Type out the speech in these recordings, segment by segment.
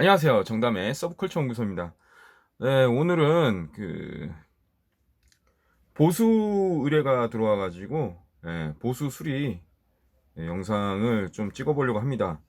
안녕하세요. 정담의 서브컬처 연구소입니다. 네, 오늘은 그 보수 의뢰가 들어와 가지고 예, 보수 수리 예, 영상을 좀 찍어 보려고 합니다.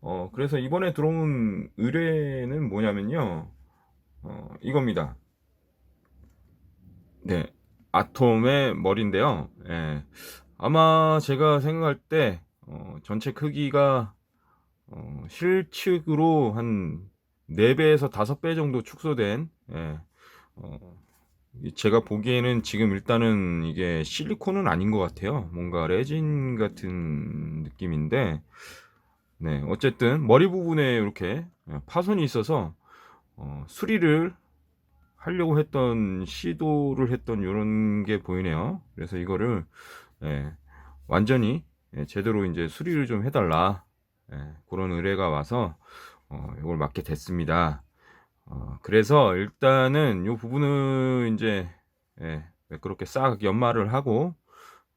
어, 그래서 이번에 들어온 의뢰는 뭐냐면요, 어, 이겁니다. 네, 아톰의 머리인데요. 예, 아마 제가 생각할 때 어, 전체 크기가 어, 실측으로 한 4배에서 5배 정도 축소된, 예, 어, 이 제가 보기에는 지금 일단은 이게 실리콘은 아닌 것 같아요. 뭔가 레진 같은 느낌인데, 네, 어쨌든 머리 부분에 이렇게 예, 파손이 있어서, 어, 수리를 하려고 했던, 시도를 했던 이런 게 보이네요. 그래서 이거를, 예, 완전히 예, 제대로 이제 수리를 좀 해달라. 예, 그런 의뢰가 와서 어, 이걸 맡게 됐습니다. 어, 그래서 일단은 이 부분은 이제 예, 그렇게 싹 연마를 하고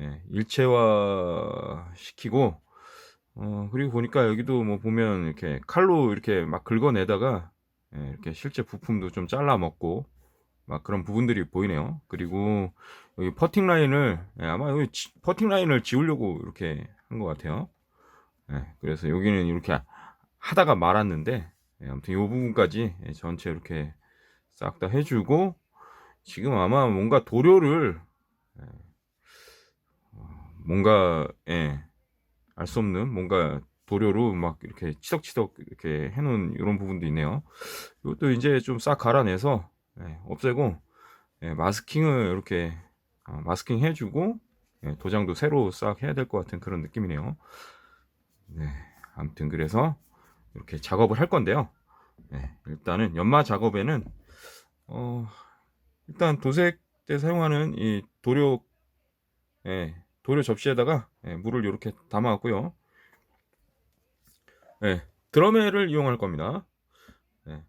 예, 일체화 시키고 어, 그리고 보니까 여기도 뭐 보면 이렇게 칼로 이렇게 막 긁어내다가 예, 이렇게 실제 부품도 좀 잘라 먹고 막 그런 부분들이 보이네요. 그리고 여기 퍼팅 라인을 예, 아마 여기 지- 퍼팅 라인을 지우려고 이렇게 한 것 같아요. 예, 그래서 여기는 이렇게 하다가 말았는데 예, 아무튼 이 부분까지 예, 전체 이렇게 싹 다 해주고 지금 아마 뭔가 도료를 예, 어, 뭔가 예, 알 수 없는 뭔가 도료로 막 이렇게 치덕치덕 이렇게 해놓은 이런 부분도 있네요. 이것도 이제 좀 싹 갈아내서 예, 없애고 예, 마스킹을 이렇게 어, 마스킹 해주고 예, 도장도 새로 싹 해야 될 것 같은 그런 느낌이네요. 네, 아무튼 그래서 이렇게 작업을 할 건데요. 네, 일단은 연마 작업에는 어, 일단 도색 때 사용하는 이 도료 예, 도료 접시에다가 예, 물을 이렇게 담아왔고요. 예, 드럼헬을 이용할 겁니다. 예,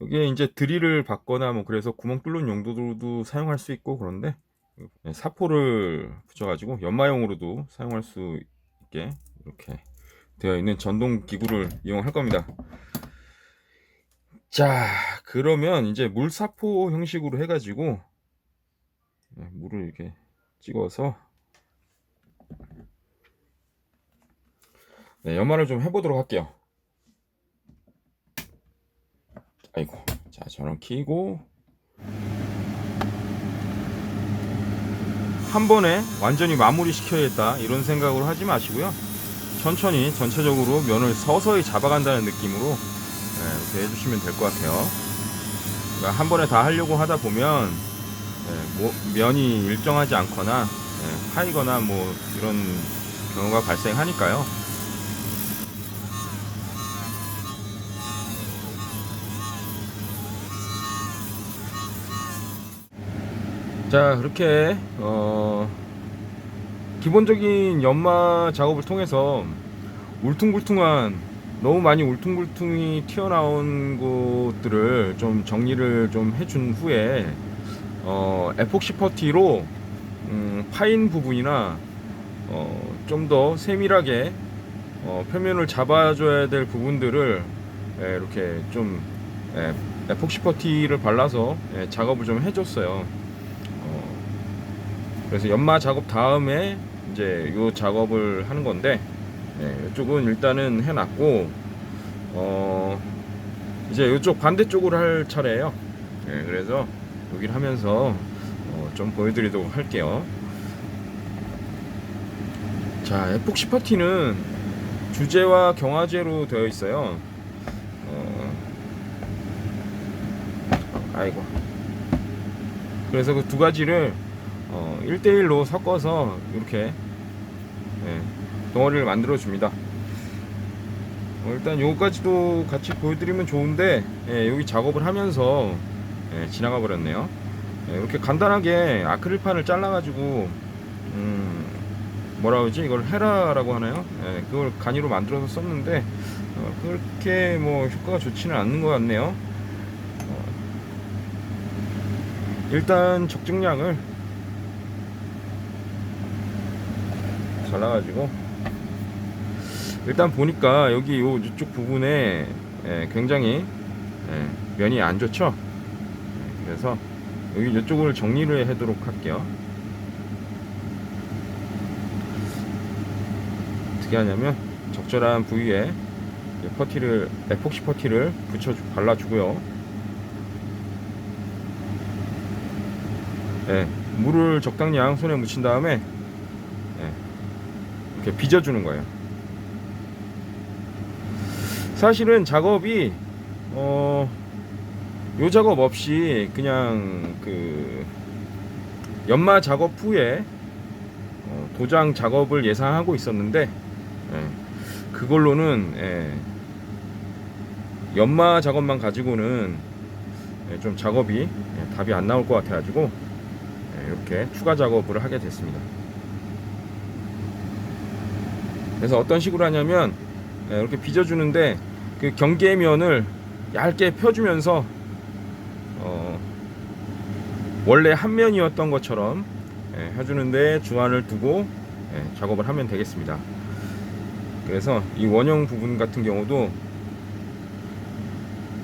여기에 이제 드릴을 받거나 뭐 그래서 구멍 뚫는 용도로도 사용할 수 있고 그런데 예, 사포를 붙여가지고 연마용으로도 사용할 수 있게 이렇게 되어 있는 전동 기구를 이용할 겁니다. 자, 그러면 이제 물사포 형식으로 해가지고 네, 물을 이렇게 찍어서 네, 연마를 좀 해보도록 할게요. 아이고, 자, 저는 키고 한 번에 완전히 마무리 시켜야겠다 이런 생각으로 하지 마시고요. 천천히 전체적으로 면을 서서히 잡아간다는 느낌으로 네, 이렇게 해주시면 될 것 같아요. 그러니까 한 번에 다 하려고 하다 보면 네, 뭐, 면이 일정하지 않거나 네, 파이거나 뭐 이런 경우가 발생하니까요. 자 그렇게 어, 기본적인 연마 작업을 통해서 울퉁불퉁한 너무 많이 울퉁불퉁이 튀어나온 곳들을 좀 정리를 좀 해준 후에 어, 에폭시 퍼티로 음, 파인 부분이나 어, 좀 더 세밀하게 어, 표면을 잡아줘야 될 부분들을 예, 이렇게 좀 예, 에폭시 퍼티를 발라서 예, 작업을 좀 해줬어요. 어, 그래서 연마 작업 다음에 이제 요 작업을 하는 건데 네, 이쪽은 일단은 해놨고 어 이제 이쪽 반대쪽으로 할 차례예요. 네, 그래서 여기를 하면서 어, 좀 보여드리도록 할게요. 자, 에폭시 퍼티는 주제와 경화제로 되어 있어요. 어, 아이고. 그래서 그 두 가지를 어, 1대1로 섞어서 이렇게 예, 덩어리를 만들어 줍니다. 어, 일단 요거까지도 같이 보여드리면 좋은데 예, 여기 작업을 하면서 예, 지나가 버렸네요. 예, 이렇게 간단하게 아크릴판을 잘라 가지고 음, 뭐라 그러지 이걸 헤라라고 하나요? 예, 그걸 간이로 만들어서 썼는데 어, 그렇게 뭐 효과가 좋지는 않는 것 같네요. 어, 일단 적정량을 잘라가지고 일단 보니까 여기 요 이쪽 부분에 예, 굉장히 예, 면이 안 좋죠. 예, 그래서 여기 이쪽을 정리를 하도록 할게요. 어떻게 하냐면 적절한 부위에 이 퍼티를 에폭시 퍼티를 붙여 발라주고요. 예, 물을 적당량 손에 묻힌 다음에 예, 이렇게 빚어주는 거예요. 사실은 작업이 어, 요 작업 없이 그냥 그 연마 작업 후에 어, 도장 작업을 예상하고 있었는데 예, 그걸로는 예, 연마 작업만 가지고는 예, 좀 작업이 예, 답이 안 나올 것 같아가지고 예, 이렇게 추가 작업을 하게 됐습니다. 그래서 어떤 식으로 하냐면 예, 이렇게 빚어주는데 그 경계 면을 얇게 펴주면서 어, 원래 한 면이었던 것처럼 예, 해주는데 주안을 두고 예, 작업을 하면 되겠습니다. 그래서 이 원형 부분 같은 경우도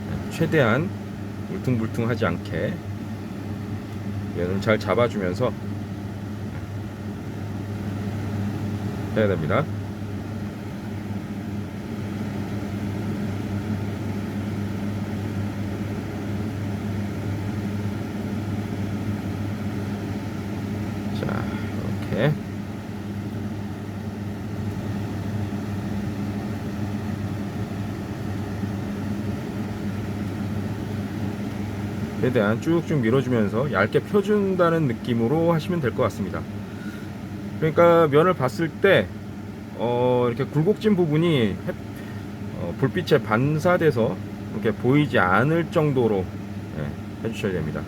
예, 최대한 울퉁불퉁하지 않게 면을 잘 잡아주면서 해야 됩니다. 자, 이렇게 최 대한 쭉쭉 밀어주면서 얇게 펴준다는 느낌으로 하시면 될 것 같습니다. 그러니까 면을 봤을 때 어, 이렇게 굴곡진 부분이 햇- 어, 불빛에 반사돼서 이렇게 보이지 않을 정도로 예, 해주셔야 됩니다.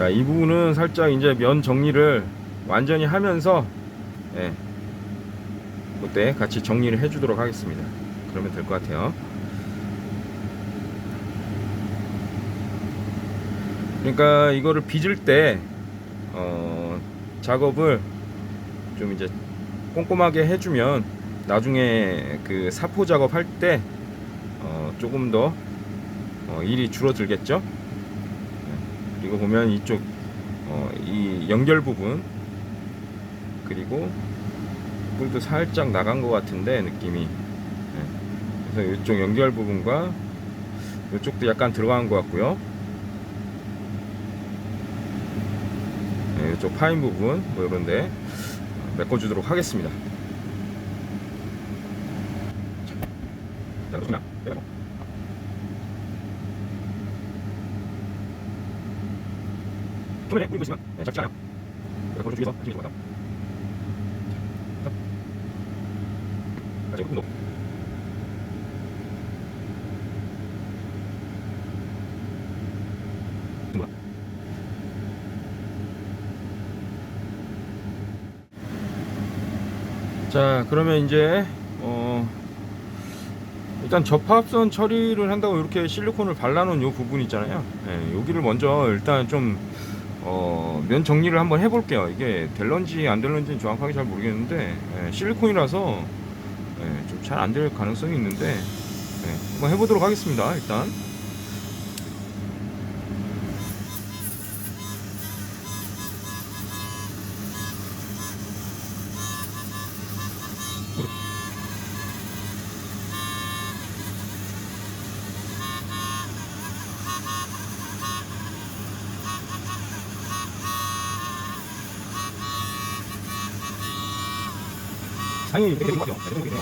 자, 이 부분은 살짝 이제 면 정리를 완전히 하면서 예, 그때 같이 정리를 해주도록 하겠습니다. 그러면 될 것 같아요. 그러니까 이거를 빚을 때 어, 작업을 좀 이제 꼼꼼하게 해주면 나중에 그 사포 작업할 때 어, 조금 더 어, 일이 줄어들겠죠. 그리고 보면 이쪽 어, 이 연결 부분 그리고 뿔도 살짝 나간 것 같은데 느낌이 네. 그래서 이쪽 연결 부분과 이쪽도 약간 들어간 것 같고요 네, 이쪽 파인 부분 뭐 이런데 메꿔주도록 하겠습니다 자, 그렇습니다. 네. 손에 뿌리고 있으면 네, 작지 않아요. 그래서 거를 죽여서 하시면 같아요. 자, 자, 운동. 자, 그러면 이제 어 일단 접합선 처리를 한다고 이렇게 실리콘을 발라놓은 요 부분 있잖아요. 예, 여기를 먼저 일단 좀 어, 면 정리를 한번 해볼게요. 이게 될런지 안 될런지는 정확하게 잘 모르겠는데 예, 실리콘이라서 예, 좀잘 안 될 가능성이 있는데 예, 한번 해보도록 하겠습니다. 일단 당연히 이렇게 되는 것 같아요. 네, 이렇게 돼요.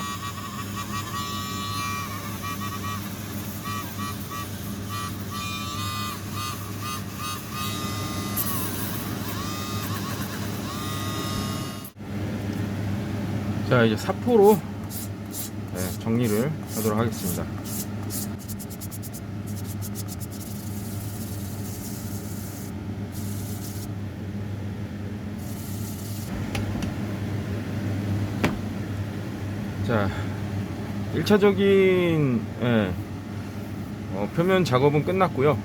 자 이제 사포로 네, 정리를 하도록 하겠습니다. 1차적인 예, 어, 표면 작업은 끝났고요.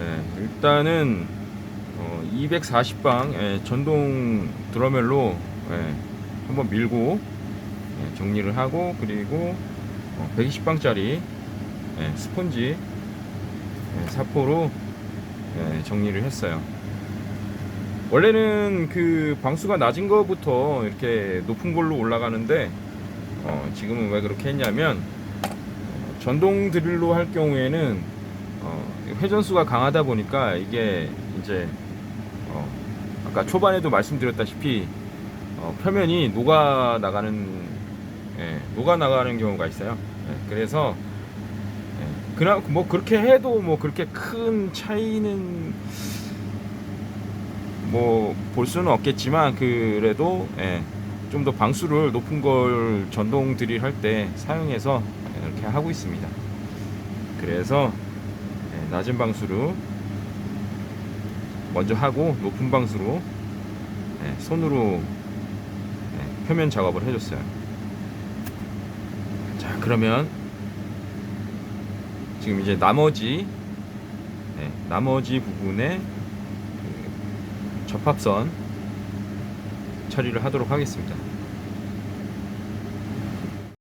예, 일단은 어, 240방 예, 전동 드러멜로 예, 한번 밀고 예, 정리를 하고 그리고 어, 120방짜리 예, 스폰지 예, 사포로 예, 정리를 했어요. 원래는 그 방수가 낮은 거부터 이렇게 높은 걸로 올라가는데 어, 지금은 왜 그렇게 했냐면 어, 전동 드릴로 할 경우에는 어, 회전수가 강하다 보니까 이게 이제 어, 아까 초반에도 말씀드렸다시피 어, 표면이 녹아 나가는 예, 녹아 나가는 경우가 있어요. 예, 그래서 예, 그나 뭐 그렇게 해도 뭐 그렇게 큰 차이는 뭐 볼 수는 없겠지만 그래도 예, 좀 더 방수를 높은 걸 전동 드릴 할 때 사용해서 이렇게 하고 있습니다. 그래서 예, 낮은 방수로 먼저 하고 높은 방수로 예, 손으로 예, 표면 작업을 해줬어요. 자 그러면 지금 이제 나머지 예, 나머지 부분에 그 접합선 처리를 하도록 하겠습니다.